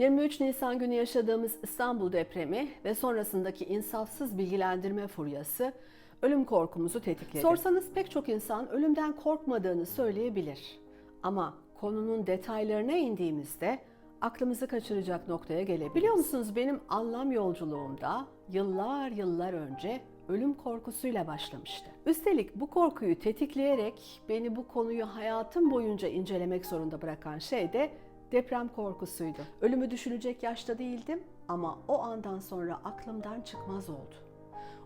23 Nisan günü yaşadığımız İstanbul depremi ve sonrasındaki insafsız bilgilendirme furyası ölüm korkumuzu tetikledi. Sorsanız pek çok insan ölümden korkmadığını söyleyebilir. Ama konunun detaylarına indiğimizde aklımızı kaçıracak noktaya gelebilir. Biliyor musunuz benim anlam yolculuğumda yıllar yıllar önce ölüm korkusuyla başlamıştı. Üstelik bu korkuyu tetikleyerek beni bu konuyu hayatım boyunca incelemek zorunda bırakan şey de deprem korkusuydu. Ölümü düşünecek yaşta değildim ama o andan sonra aklımdan çıkmaz oldu.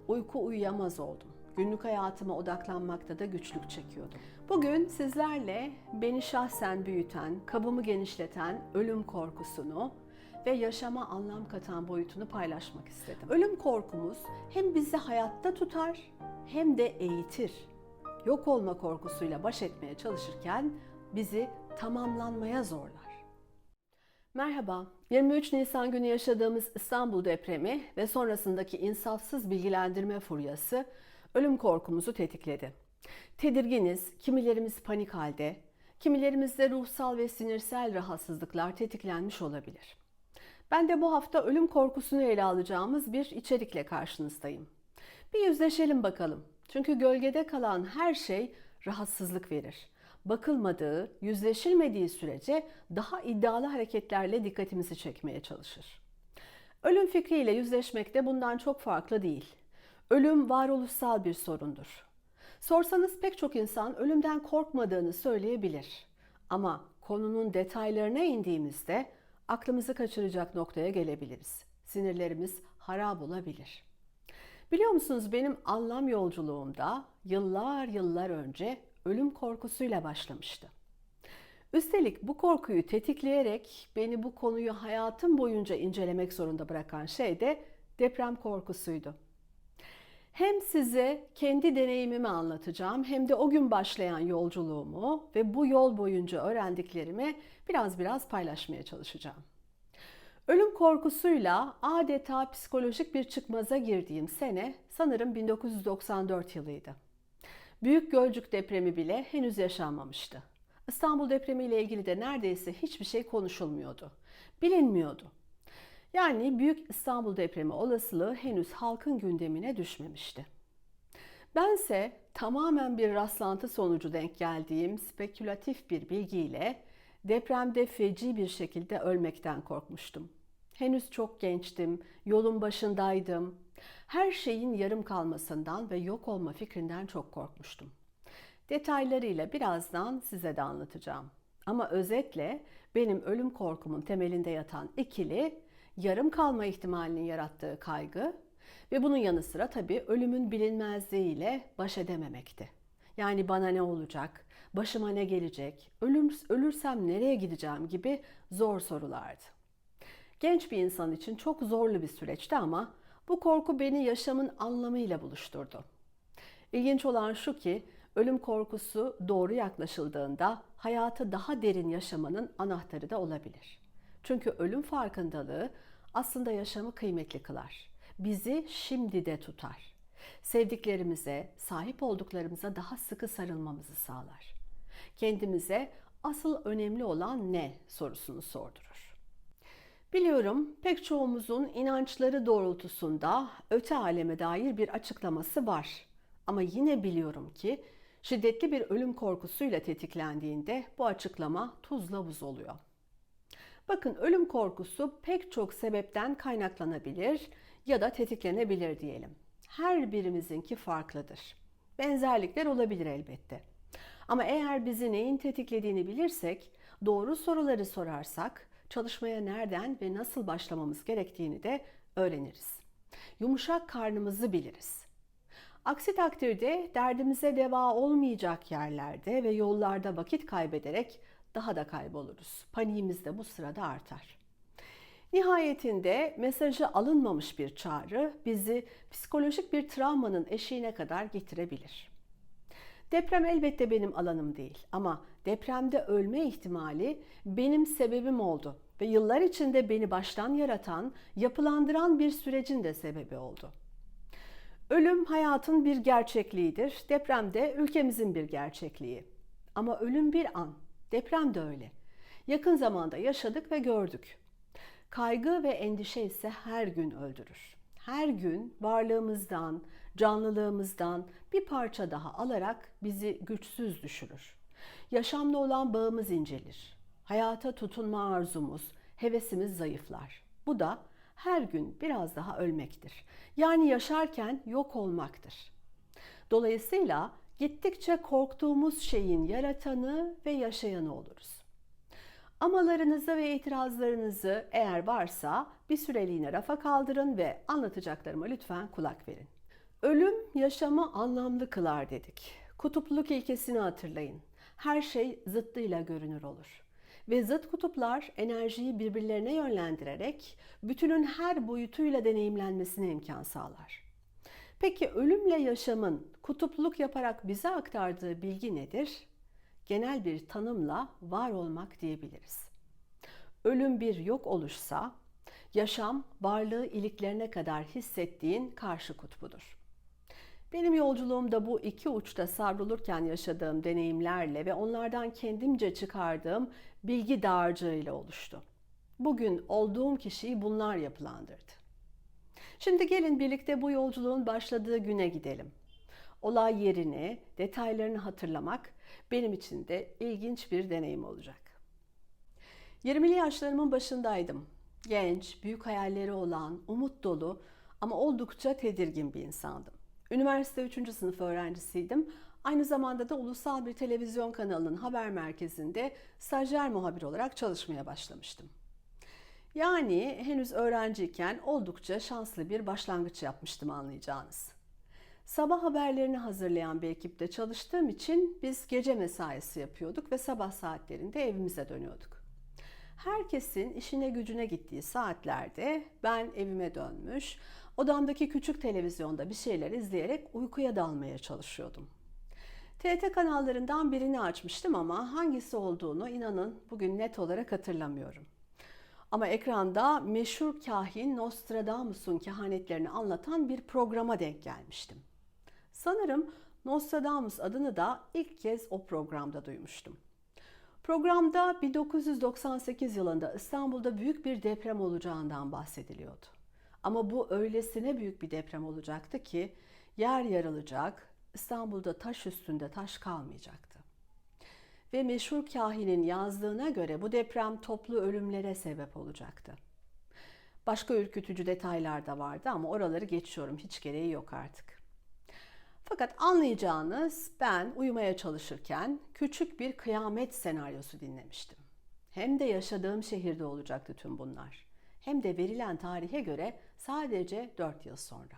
Uyku uyuyamaz oldum. Günlük hayatıma odaklanmakta da güçlük çekiyordum. Bugün sizlerle beni şahsen büyüten, kabımı genişleten ölüm korkusunu ve yaşama anlam katan boyutunu paylaşmak istedim. Ölüm korkumuz hem bizi hayatta tutar hem de eğitir. Yok olma korkusuyla baş etmeye çalışırken bizi tamamlanmaya zorlar. Merhaba. 23 Nisan günü yaşadığımız İstanbul depremi ve sonrasındaki insafsız bilgilendirme furyası ölüm korkumuzu tetikledi. Tedirginiz, kimilerimiz panik halde, kimilerimizde ruhsal ve sinirsel rahatsızlıklar tetiklenmiş olabilir. Ben de bu hafta ölüm korkusunu ele alacağımız bir içerikle karşınızdayım. Bir yüzleşelim bakalım. Çünkü gölgede kalan her şey rahatsızlık verir. Bakılmadığı, yüzleşilmediği sürece daha iddialı hareketlerle dikkatimizi çekmeye çalışır. Ölüm fikriyle yüzleşmek de bundan çok farklı değil. Ölüm varoluşsal bir sorundur. Sorsanız pek çok insan ölümden korkmadığını söyleyebilir. Ama konunun detaylarına indiğimizde aklımızı kaçıracak noktaya gelebiliriz. Sinirlerimiz harap olabilir. Biliyor musunuz benim anlam yolculuğumda yıllar yıllar önce ölüm korkusuyla başlamıştı. Üstelik bu korkuyu tetikleyerek beni bu konuyu hayatım boyunca incelemek zorunda bırakan şey de deprem korkusuydu. Hem size kendi deneyimimi anlatacağım hem de o gün başlayan yolculuğumu ve bu yol boyunca öğrendiklerimi biraz biraz paylaşmaya çalışacağım. Ölüm korkusuyla adeta psikolojik bir çıkmaza girdiğim sene sanırım 1994 yılıydı. Büyük Gölcük depremi bile henüz yaşanmamıştı. İstanbul depremi ile ilgili de neredeyse hiçbir şey konuşulmuyordu. Bilinmiyordu. Yani Büyük İstanbul depremi olasılığı henüz halkın gündemine düşmemişti. Bense tamamen bir rastlantı sonucu denk geldiğim spekülatif bir bilgiyle depremde feci bir şekilde ölmekten korkmuştum. Henüz çok gençtim, yolun başındaydım. Her şeyin yarım kalmasından ve yok olma fikrinden çok korkmuştum. Detaylarıyla birazdan size de anlatacağım. Ama özetle benim ölüm korkumun temelinde yatan ikili yarım kalma ihtimalinin yarattığı kaygı ve bunun yanı sıra tabii ölümün bilinmezliğiyle baş edememekti. Yani bana ne olacak, başıma ne gelecek, ölüm, ölürsem nereye gideceğim gibi zor sorulardı. Genç bir insan için çok zorlu bir süreçti ama bu korku beni yaşamın anlamıyla buluşturdu. İlginç olan şu ki ölüm korkusu doğru yaklaşıldığında hayatı daha derin yaşamanın anahtarı da olabilir. Çünkü ölüm farkındalığı aslında yaşamı kıymetli kılar. Bizi şimdi de tutar. Sevdiklerimize, sahip olduklarımıza daha sıkı sarılmamızı sağlar. Kendimize asıl önemli olan ne sorusunu sordurur. Biliyorum pek çoğumuzun inançları doğrultusunda öte aleme dair bir açıklaması var. Ama yine biliyorum ki şiddetli bir ölüm korkusuyla tetiklendiğinde bu açıklama tuzla buz oluyor. Bakın ölüm korkusu pek çok sebepten kaynaklanabilir ya da tetiklenebilir diyelim. Her birimizinki farklıdır. Benzerlikler olabilir elbette. Ama eğer bizi neyin tetiklediğini bilirsek, doğru soruları sorarsak çalışmaya nereden ve nasıl başlamamız gerektiğini de öğreniriz. Yumuşak karnımızı biliriz. Aksi takdirde derdimize deva olmayacak yerlerde ve yollarda vakit kaybederek daha da kayboluruz. Paniğimiz de bu sırada artar. Nihayetinde mesajı alınmamış bir çağrı bizi psikolojik bir travmanın eşiğine kadar getirebilir. Deprem elbette benim alanım değil ama depremde ölme ihtimali benim sebebim oldu ve yıllar içinde beni baştan yaratan, yapılandıran bir sürecin de sebebi oldu. Ölüm hayatın bir gerçekliğidir. Deprem de ülkemizin bir gerçekliği. Ama ölüm bir an. Deprem de öyle. Yakın zamanda yaşadık ve gördük. Kaygı ve endişe ise her gün öldürür. Her gün varlığımızdan, canlılığımızdan bir parça daha alarak bizi güçsüz düşürür. Yaşamla olan bağımız incelir. Hayata tutunma arzumuz, hevesimiz zayıflar. Bu da her gün biraz daha ölmektir. Yani yaşarken yok olmaktır. Dolayısıyla gittikçe korktuğumuz şeyin yaratanı ve yaşayanı oluruz. Amalarınızı ve itirazlarınızı eğer varsa bir süreliğine rafa kaldırın ve anlatacaklarıma lütfen kulak verin. Ölüm yaşamı anlamlı kılar dedik. Kutupluluk ilkesini hatırlayın. Her şey zıttıyla görünür olur. Ve zıt kutuplar enerjiyi birbirlerine yönlendirerek bütünün her boyutuyla deneyimlenmesine imkan sağlar. Peki ölümle yaşamın kutupluluk yaparak bize aktardığı bilgi nedir? Genel bir tanımla var olmak diyebiliriz. Ölüm bir yok oluşsa, yaşam varlığı iliklerine kadar hissettiğin karşı kutbudur. Benim yolculuğumda bu iki uçta savrulurken yaşadığım deneyimlerle ve onlardan kendimce çıkardığım bilgi dağarcığıyla oluştu. Bugün olduğum kişiyi bunlar yapılandırdı. Şimdi gelin birlikte bu yolculuğun başladığı güne gidelim. Olay yerini, detaylarını hatırlamak benim için de ilginç bir deneyim olacak. 20'li yaşlarımın başındaydım. Genç, büyük hayalleri olan, umut dolu ama oldukça tedirgin bir insandım. Üniversite 3. sınıf öğrencisiydim. Aynı zamanda da ulusal bir televizyon kanalının haber merkezinde stajyer muhabir olarak çalışmaya başlamıştım. Yani henüz öğrenciyken oldukça şanslı bir başlangıç yapmıştım anlayacağınız. Sabah haberlerini hazırlayan bir ekipte çalıştığım için biz gece mesaisi yapıyorduk ve sabah saatlerinde evimize dönüyorduk. Herkesin işine gücüne gittiği saatlerde ben evime dönmüş, odamdaki küçük televizyonda bir şeyler izleyerek uykuya dalmaya çalışıyordum. TRT kanallarından birini açmıştım ama hangisi olduğunu inanın bugün net olarak hatırlamıyorum. Ama ekranda meşhur kahin Nostradamus'un kehanetlerini anlatan bir programa denk gelmiştim. Sanırım Nostradamus adını da ilk kez o programda duymuştum. Programda 1998 yılında İstanbul'da büyük bir deprem olacağından bahsediliyordu. Ama bu öylesine büyük bir deprem olacaktı ki yer yarılacak, İstanbul'da taş üstünde taş kalmayacaktı. Ve meşhur kahinin yazdığına göre bu deprem toplu ölümlere sebep olacaktı. Başka ürkütücü detaylar da vardı ama oraları geçiyorum hiç gereği yok artık. Fakat anlayacağınız ben uyumaya çalışırken küçük bir kıyamet senaryosu dinlemiştim. Hem de yaşadığım şehirde olacaktı tüm bunlar. Hem de verilen tarihe göre sadece 4 yıl sonra.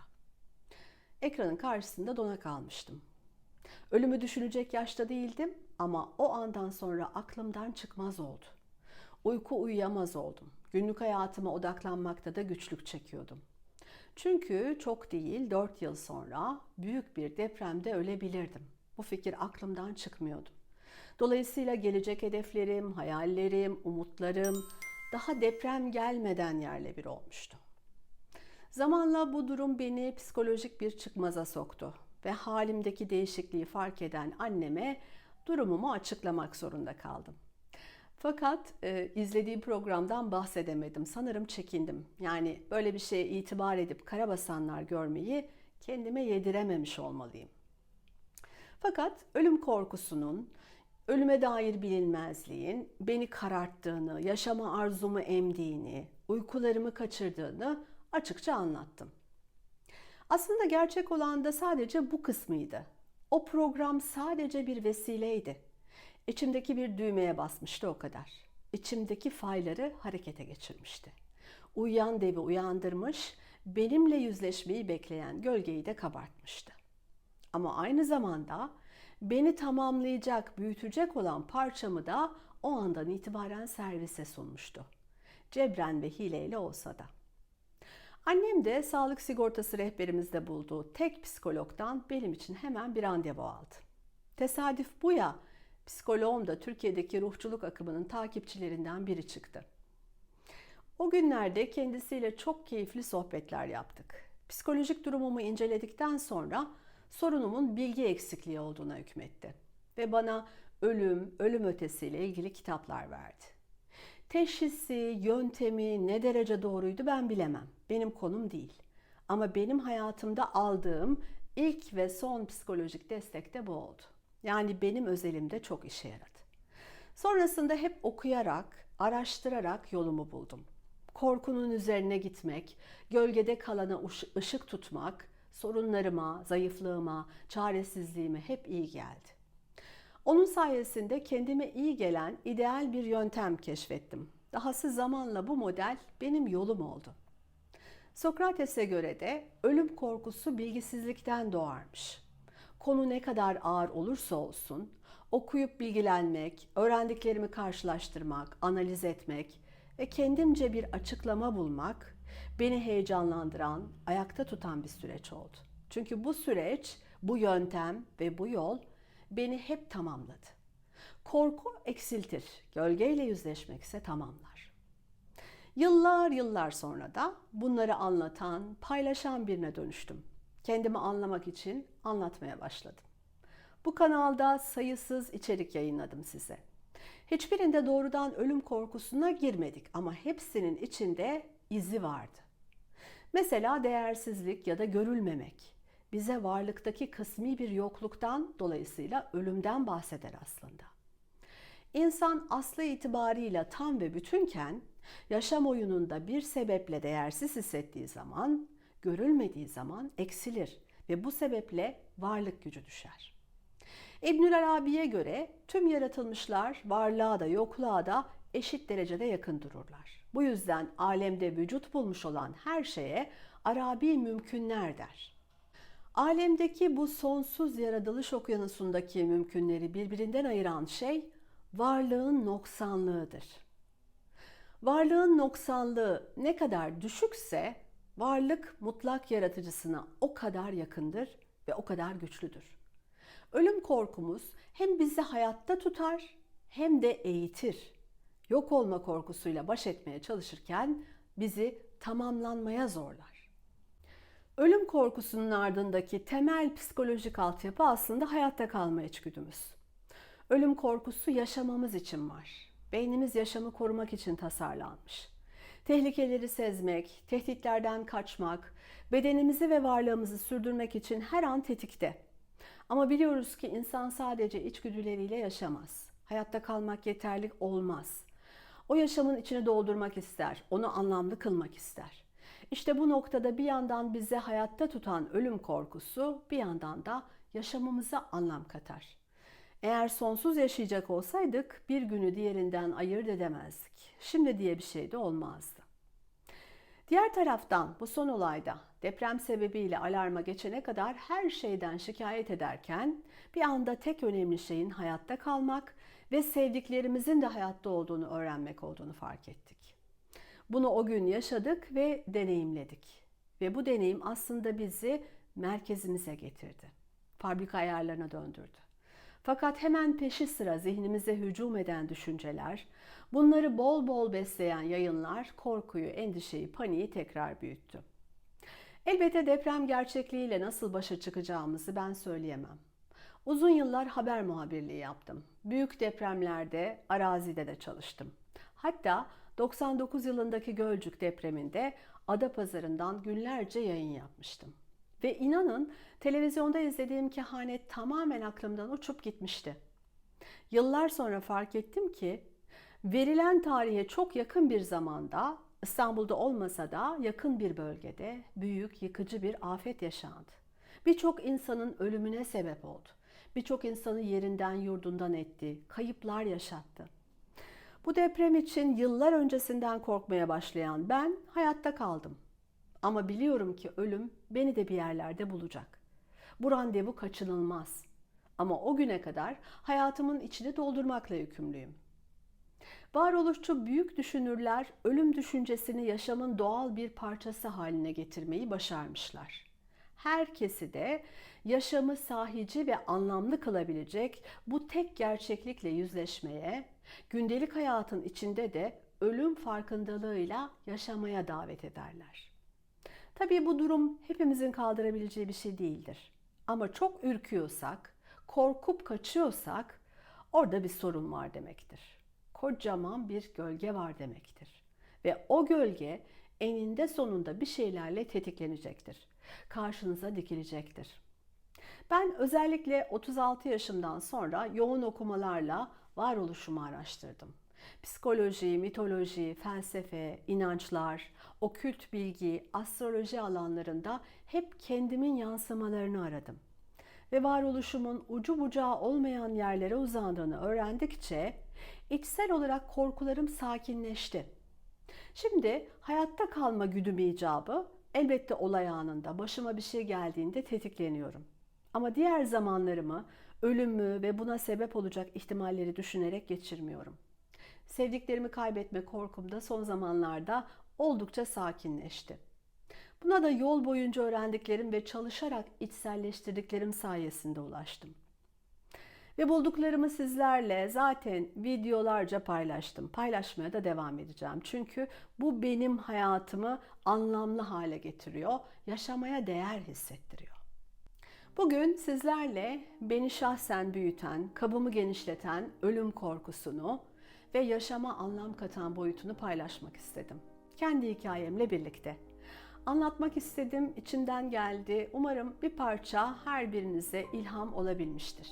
Ekranın karşısında dona kalmıştım. Ölümü düşünecek yaşta değildim ama o andan sonra aklımdan çıkmaz oldu. Uyku uyuyamaz oldum. Günlük hayatıma odaklanmakta da güçlük çekiyordum. Çünkü çok değil 4 yıl sonra büyük bir depremde ölebilirdim. Bu fikir aklımdan çıkmıyordu. Dolayısıyla gelecek hedeflerim, hayallerim, umutlarım daha deprem gelmeden yerle bir olmuştu. Zamanla bu durum beni psikolojik bir çıkmaza soktu ve halimdeki değişikliği fark eden anneme durumumu açıklamak zorunda kaldım. Fakat e, izlediğim programdan bahsedemedim. Sanırım çekindim. Yani böyle bir şeye itibar edip karabasanlar görmeyi kendime yedirememiş olmalıyım. Fakat ölüm korkusunun, ölüme dair bilinmezliğin beni kararttığını, yaşama arzumu emdiğini, uykularımı kaçırdığını açıkça anlattım. Aslında gerçek olan da sadece bu kısmıydı. O program sadece bir vesileydi. İçimdeki bir düğmeye basmıştı o kadar. İçimdeki fayları harekete geçirmişti. Uyuyan devi uyandırmış, benimle yüzleşmeyi bekleyen gölgeyi de kabartmıştı. Ama aynı zamanda beni tamamlayacak, büyütecek olan parçamı da o andan itibaren servise sunmuştu. Cebren ve hileyle olsa da. Annem de sağlık sigortası rehberimizde bulduğu tek psikologdan benim için hemen bir randevu aldı. Tesadüf bu ya, psikoloğum da Türkiye'deki ruhçuluk akımının takipçilerinden biri çıktı. O günlerde kendisiyle çok keyifli sohbetler yaptık. Psikolojik durumumu inceledikten sonra sorunumun bilgi eksikliği olduğuna hükmetti ve bana ölüm, ölüm ötesiyle ilgili kitaplar verdi. Teşhisi, yöntemi ne derece doğruydu ben bilemem. Benim konum değil. Ama benim hayatımda aldığım ilk ve son psikolojik destek de bu oldu. Yani benim özelimde çok işe yaradı. Sonrasında hep okuyarak, araştırarak yolumu buldum. Korkunun üzerine gitmek, gölgede kalana ışık tutmak, sorunlarıma, zayıflığıma, çaresizliğime hep iyi geldi. Onun sayesinde kendime iyi gelen ideal bir yöntem keşfettim. Dahası zamanla bu model benim yolum oldu. Sokrates'e göre de ölüm korkusu bilgisizlikten doğarmış. Konu ne kadar ağır olursa olsun, okuyup bilgilenmek, öğrendiklerimi karşılaştırmak, analiz etmek ve kendimce bir açıklama bulmak beni heyecanlandıran, ayakta tutan bir süreç oldu. Çünkü bu süreç, bu yöntem ve bu yol beni hep tamamladı. Korku eksiltir, gölgeyle yüzleşmek ise tamamlar. Yıllar yıllar sonra da bunları anlatan, paylaşan birine dönüştüm. Kendimi anlamak için anlatmaya başladım. Bu kanalda sayısız içerik yayınladım size. Hiçbirinde doğrudan ölüm korkusuna girmedik ama hepsinin içinde izi vardı. Mesela değersizlik ya da görülmemek bize varlıktaki kısmi bir yokluktan dolayısıyla ölümden bahseder aslında. İnsan aslı itibarıyla tam ve bütünken yaşam oyununda bir sebeple değersiz hissettiği zaman, görülmediği zaman eksilir ve bu sebeple varlık gücü düşer. İbnül Arabi'ye göre tüm yaratılmışlar varlığa da yokluğa da eşit derecede yakın dururlar. Bu yüzden alemde vücut bulmuş olan her şeye Arabi mümkünler der. Alemdeki bu sonsuz yaratılış okyanusundaki mümkünleri birbirinden ayıran şey varlığın noksanlığıdır. Varlığın noksanlığı ne kadar düşükse varlık mutlak yaratıcısına o kadar yakındır ve o kadar güçlüdür. Ölüm korkumuz hem bizi hayatta tutar hem de eğitir. Yok olma korkusuyla baş etmeye çalışırken bizi tamamlanmaya zorlar. Ölüm korkusunun ardındaki temel psikolojik altyapı aslında hayatta kalma içgüdümüz. Ölüm korkusu yaşamamız için var. Beynimiz yaşamı korumak için tasarlanmış. Tehlikeleri sezmek, tehditlerden kaçmak, bedenimizi ve varlığımızı sürdürmek için her an tetikte. Ama biliyoruz ki insan sadece içgüdüleriyle yaşamaz. Hayatta kalmak yeterli olmaz. O yaşamın içini doldurmak ister, onu anlamlı kılmak ister. İşte bu noktada bir yandan bize hayatta tutan ölüm korkusu bir yandan da yaşamımıza anlam katar. Eğer sonsuz yaşayacak olsaydık bir günü diğerinden ayırt edemezdik. Şimdi diye bir şey de olmazdı. Diğer taraftan bu son olayda deprem sebebiyle alarma geçene kadar her şeyden şikayet ederken bir anda tek önemli şeyin hayatta kalmak ve sevdiklerimizin de hayatta olduğunu öğrenmek olduğunu fark ettik. Bunu o gün yaşadık ve deneyimledik. Ve bu deneyim aslında bizi merkezimize getirdi. Fabrika ayarlarına döndürdü. Fakat hemen peşi sıra zihnimize hücum eden düşünceler, bunları bol bol besleyen yayınlar korkuyu, endişeyi, paniği tekrar büyüttü. Elbette deprem gerçekliğiyle nasıl başa çıkacağımızı ben söyleyemem. Uzun yıllar haber muhabirliği yaptım. Büyük depremlerde, arazide de çalıştım. Hatta 99 yılındaki Gölcük depreminde Adapazarı'ndan günlerce yayın yapmıştım. Ve inanın televizyonda izlediğim kehanet tamamen aklımdan uçup gitmişti. Yıllar sonra fark ettim ki verilen tarihe çok yakın bir zamanda İstanbul'da olmasa da yakın bir bölgede büyük yıkıcı bir afet yaşandı. Birçok insanın ölümüne sebep oldu. Birçok insanı yerinden yurdundan etti, kayıplar yaşattı. Bu deprem için yıllar öncesinden korkmaya başlayan ben hayatta kaldım. Ama biliyorum ki ölüm beni de bir yerlerde bulacak. Bu randevu kaçınılmaz. Ama o güne kadar hayatımın içini doldurmakla yükümlüyüm. Varoluşçu büyük düşünürler ölüm düşüncesini yaşamın doğal bir parçası haline getirmeyi başarmışlar herkesi de yaşamı sahici ve anlamlı kılabilecek bu tek gerçeklikle yüzleşmeye, gündelik hayatın içinde de ölüm farkındalığıyla yaşamaya davet ederler. Tabii bu durum hepimizin kaldırabileceği bir şey değildir. Ama çok ürküyorsak, korkup kaçıyorsak orada bir sorun var demektir. kocaman bir gölge var demektir. Ve o gölge eninde sonunda bir şeylerle tetiklenecektir. Karşınıza dikilecektir. Ben özellikle 36 yaşımdan sonra yoğun okumalarla varoluşumu araştırdım. Psikoloji, mitoloji, felsefe, inançlar, okült bilgi, astroloji alanlarında hep kendimin yansımalarını aradım. Ve varoluşumun ucu bucağı olmayan yerlere uzandığını öğrendikçe içsel olarak korkularım sakinleşti. Şimdi hayatta kalma güdümü icabı elbette olay anında başıma bir şey geldiğinde tetikleniyorum. Ama diğer zamanlarımı ölümü ve buna sebep olacak ihtimalleri düşünerek geçirmiyorum. Sevdiklerimi kaybetme korkum da son zamanlarda oldukça sakinleşti. Buna da yol boyunca öğrendiklerim ve çalışarak içselleştirdiklerim sayesinde ulaştım. Ve bulduklarımı sizlerle zaten videolarca paylaştım. Paylaşmaya da devam edeceğim. Çünkü bu benim hayatımı anlamlı hale getiriyor, yaşamaya değer hissettiriyor. Bugün sizlerle beni şahsen büyüten, kabımı genişleten ölüm korkusunu ve yaşama anlam katan boyutunu paylaşmak istedim. Kendi hikayemle birlikte. Anlatmak istedim, içimden geldi. Umarım bir parça her birinize ilham olabilmiştir.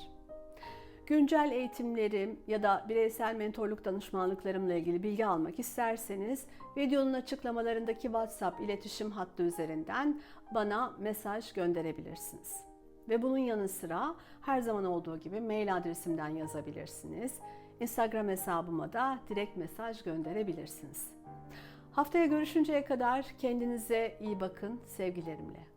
Güncel eğitimlerim ya da bireysel mentorluk danışmanlıklarımla ilgili bilgi almak isterseniz videonun açıklamalarındaki WhatsApp iletişim hattı üzerinden bana mesaj gönderebilirsiniz. Ve bunun yanı sıra her zaman olduğu gibi mail adresimden yazabilirsiniz. Instagram hesabıma da direkt mesaj gönderebilirsiniz. Haftaya görüşünceye kadar kendinize iyi bakın sevgilerimle.